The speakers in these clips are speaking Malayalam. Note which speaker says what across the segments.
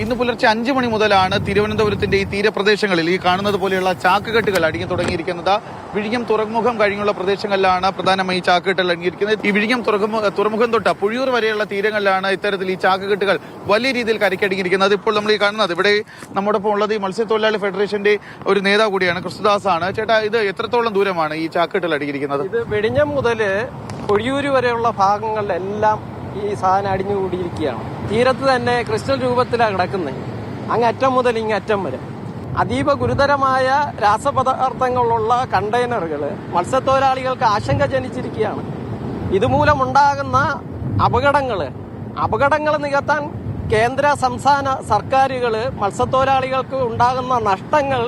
Speaker 1: ഇന്ന് പുലർച്ചെ അഞ്ചു മണി മുതലാണ് തിരുവനന്തപുരത്തിന്റെ ഈ തീരപ്രദേശങ്ങളിൽ ഈ കാണുന്നത് പോലെയുള്ള ചാക്കുകെട്ടുകൾ അടിഞ്ഞു തുടങ്ങിയിരിക്കുന്നത്. വിഴിഞ്ഞം തുറമുഖം കഴിഞ്ഞുള്ള പ്രദേശങ്ങളിലാണ് പ്രധാനമായി ഈ ചാക്കുകെട്ടുകൾ അടങ്ങിയിരിക്കുന്നത് ഈ വിഴിഞ്ഞം തുറമുഖം തൊട്ട് പുഴിയൂർ വരെയുള്ള തീരങ്ങളിലാണ് ഇത്തരത്തിൽ ഈ ചാക്കുകെട്ടുകൾ വലിയ രീതിയിൽ കരക്കടിഞ്ഞിരിക്കുന്നത് ഇപ്പോൾ നമ്മൾ ഈ കാണുന്നത് ഇവിടെ നമ്മോടൊപ്പം ഉള്ളത് ഈ മത്സ്യത്തൊഴിലാളി ഫെഡറേഷന്റെ ഒരു നേതാവ് കൂടിയാണ് ക്രിസ്തുദാസ് ആണ്. ചേട്ടാ ഇത് എത്രത്തോളം ദൂരമാണ് ഈ ചാക്കുകെട്ടുകൾ അടിഞ്ഞിരിക്കുന്നത്?
Speaker 2: ഇത് വെടിഞ്ഞം മുതൽ പുഴിയൂർ വരെയുള്ള ഭാഗങ്ങളിലെല്ലാം ഈ സാധനം അടിഞ്ഞുകൂടിയിരിക്കുകയാണ് തീരത്ത് തന്നെ ക്രിസ്റ്റൽ രൂപത്തിലാണ് കിടക്കുന്നത്. അങ്ങ് അറ്റം മുതൽ ഇങ്ങ് അറ്റം വരെ. അതീവ ഗുരുതരമായ രാസപദാർത്ഥങ്ങളുള്ള കണ്ടെയ്നറുകൾ മത്സ്യത്തൊഴിലാളികൾക്ക് ആശങ്ക ജനിച്ചിരിക്കുകയാണ്. ഇതുമൂലമുണ്ടാകുന്ന അപകടങ്ങൾ അപകടങ്ങൾ നികത്താൻ കേന്ദ്ര സംസ്ഥാന സർക്കാരുകൾ മത്സ്യത്തൊഴിലാളികൾക്ക് ഉണ്ടാകുന്ന നഷ്ടങ്ങൾ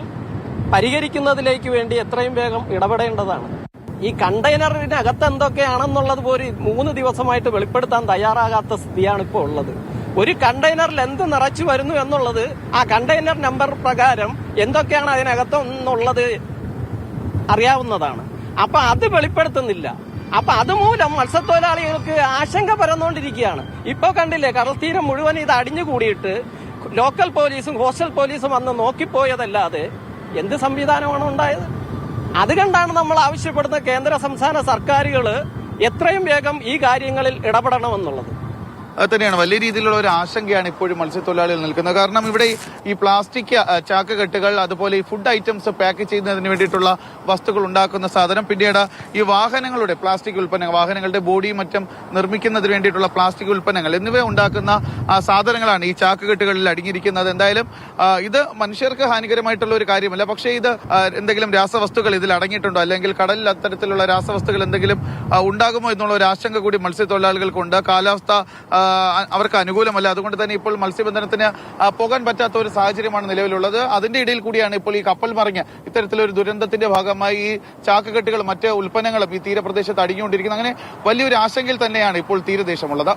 Speaker 2: പരിഹരിക്കുന്നതിലേക്ക് വേണ്ടി എത്രയും വേഗം ഇടപെടേണ്ടതാണ്. ഈ കണ്ടെയ്നറിനകത്ത് എന്തൊക്കെയാണെന്നുള്ളത് പോലും മൂന്ന് ദിവസമായിട്ട് വെളിപ്പെടുത്താൻ തയ്യാറാകാത്ത സ്ഥിതിയാണ് ഇപ്പോൾ ഉള്ളത്. ഒരു കണ്ടെയ്നറിൽ എന്ത് നിറച്ചു വരുന്നു എന്നുള്ളത് ആ കണ്ടെയ്നർ നമ്പർ പ്രകാരം എന്തൊക്കെയാണ് അതിനകത്ത് എന്നുള്ളത് അറിയാവുന്നതാണ്. അപ്പൊ അത് വെളിപ്പെടുത്തുന്നില്ല. അപ്പൊ അതുമൂലം മത്സ്യത്തൊഴിലാളികൾക്ക് ആശങ്ക പരന്നുകൊണ്ടിരിക്കുകയാണ്. ഇപ്പൊ കണ്ടില്ലേ കടൽത്തീരം മുഴുവൻ ഇത് അടിഞ്ഞുകൂടിയിട്ട് ലോക്കൽ പോലീസും ഹോസ്റ്റൽ പോലീസും വന്ന് നോക്കിപ്പോയതല്ലാതെ എന്ത് സംവിധാനമാണ് ഉണ്ടായത്? അതുകൊണ്ടാണ് നമ്മൾ ആവശ്യപ്പെടുന്ന കേന്ദ്ര സംസ്ഥാന സർക്കാരുകൾ എത്രയും വേഗം ഈ കാര്യങ്ങളിൽ ഇടപെടണമെന്നുള്ളത്.
Speaker 1: തന്നെയാണ്. വലിയ രീതിയിലുള്ള ഒരു ആശങ്കയാണ് ഇപ്പോഴും മത്സ്യത്തൊഴിലാളികൾ നിൽക്കുന്നത്. കാരണം ഇവിടെ ഈ പ്ലാസ്റ്റിക് ചാക്ക് കെട്ടുകൾ അതുപോലെ ഈ ഫുഡ് ഐറ്റംസ് പാക്ക് ചെയ്യുന്നതിന് വേണ്ടിയിട്ടുള്ള വസ്തുക്കൾ ഉണ്ടാക്കുന്ന സാധനം. പിന്നീട് ഈ വാഹനങ്ങളുടെ പ്ലാസ്റ്റിക് ഉൽപ്പന്നങ്ങൾ വാഹനങ്ങളുടെ ബോഡിയും മറ്റും നിർമ്മിക്കുന്നതിന് വേണ്ടിയിട്ടുള്ള പ്ലാസ്റ്റിക് ഉൽപ്പന്നങ്ങൾ എന്നിവ ഉണ്ടാക്കുന്ന സാധനങ്ങളാണ് ഈ ചാക്കുകെട്ടുകളിൽ അടങ്ങിയിരിക്കുന്നത്. എന്തായാലും ഇത് മനുഷ്യർക്ക് ഹാനികരമായിട്ടുള്ള ഒരു കാര്യമല്ല. പക്ഷേ ഇത് എന്തെങ്കിലും രാസവസ്തുക്കൾ ഇതിൽ അടങ്ങിയിട്ടുണ്ടോ? അല്ലെങ്കിൽ കടലിൽ അത്തരത്തിലുള്ള രാസവസ്തുക്കൾ എന്തെങ്കിലും ഉണ്ടാകുമോ എന്നുള്ള ഒരു ആശങ്ക കൂടി മത്സ്യത്തൊഴിലാളികൾക്കുണ്ട്. കാലാവസ്ഥ അവർക്ക് അനുകൂലമല്ല. അതുകൊണ്ട് തന്നെ ഇപ്പോൾ മത്സ്യബന്ധനത്തിന് പോകാൻ പറ്റാത്ത ഒരു സാഹചര്യമാണ് നിലവിലുള്ളത്. അതിന്റെ ഇടയിൽ കൂടിയാണ് ഇപ്പോൾ ഈ കപ്പൽ മറിഞ്ഞ് ഇത്തരത്തിലൊരു ദുരന്തത്തിന്റെ ഭാഗമായി ഈ ചാക്കുകെട്ടുകൾ മറ്റ് ഉൽപ്പന്നങ്ങളും ഈ തീരപ്രദേശത്ത് അടിഞ്ഞുകൊണ്ടിരിക്കുന്നത്. അങ്ങനെ വലിയൊരു ആശങ്കയിൽ തന്നെയാണ് ഇപ്പോൾ തീരദേശമുള്ളത്.